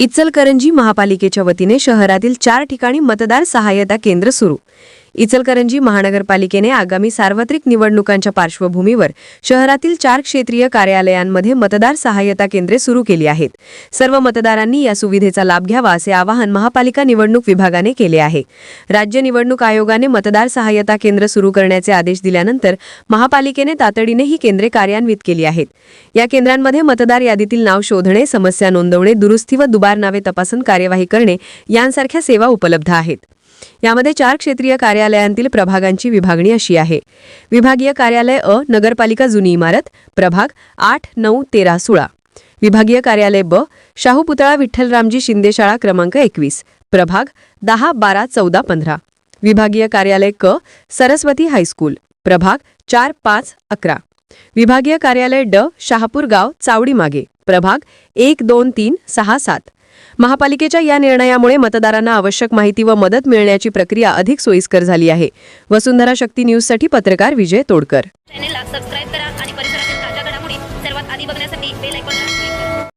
इचलकरंजी महापालिकेच्या वतीने शहरातील चार ठिकाणी मतदार सहाय्यता केंद्र सुरू. इचलकरंजी महानगरपालिकेने आगामी सार्वत्रिक निवडणुकांच्या पार्श्वभूमीवर शहरातील चार क्षेत्रीय कार्यालयांमध्ये मतदार सहाय्यता केंद्रे सुरू केली आहेत. सर्व मतदारांनी या सुविधेचा लाभ घ्यावा असे आवाहन महापालिका निवडणूक विभागाने केले आहे. राज्य निवडणूक आयोगाने मतदार सहाय्यता केंद्र सुरू करण्याचे आदेश दिल्यानंतर महापालिकेने तातडीने ही केंद्रे कार्यान्वित केली आहेत. या केंद्रांमध्ये मतदार यादीतील नाव शोधणे समस्या नोंदवणे दुरुस्ती व दुबार नावे तपासून कार्यवाही करणे यांसारख्या सेवा उपलब्ध आहेत. यामध्ये चार क्षेत्रीय कार्यालयांतील प्रभागांची विभागणी अशी आहे. विभागीय कार्यालय अ नगरपालिका जुनी इमारत प्रभाग आठ नऊ तेरा सोळा. विभागीय कार्यालय ब शाहू पुतळा विठ्ठलरामजी शिंदे शाळा क्रमांक एकवीस प्रभाग दहा बारा चौदा पंधरा. विभागीय कार्यालय क सरस्वती हायस्कूल प्रभाग चार पाच अकरा. विभागीय कार्यालय ड शहापूर गाव चावडी मागे प्रभाग एक दोन तीन सहा सात. महापालिकेच्या या निर्णयामुळे मतदारांना आवश्यक माहिती व मदत मिळण्याची प्रक्रिया अधिक सोयीस्कर झाली आहे. वसुंधरा शक्ती न्यूजसाठी पत्रकार विजय तोडकर.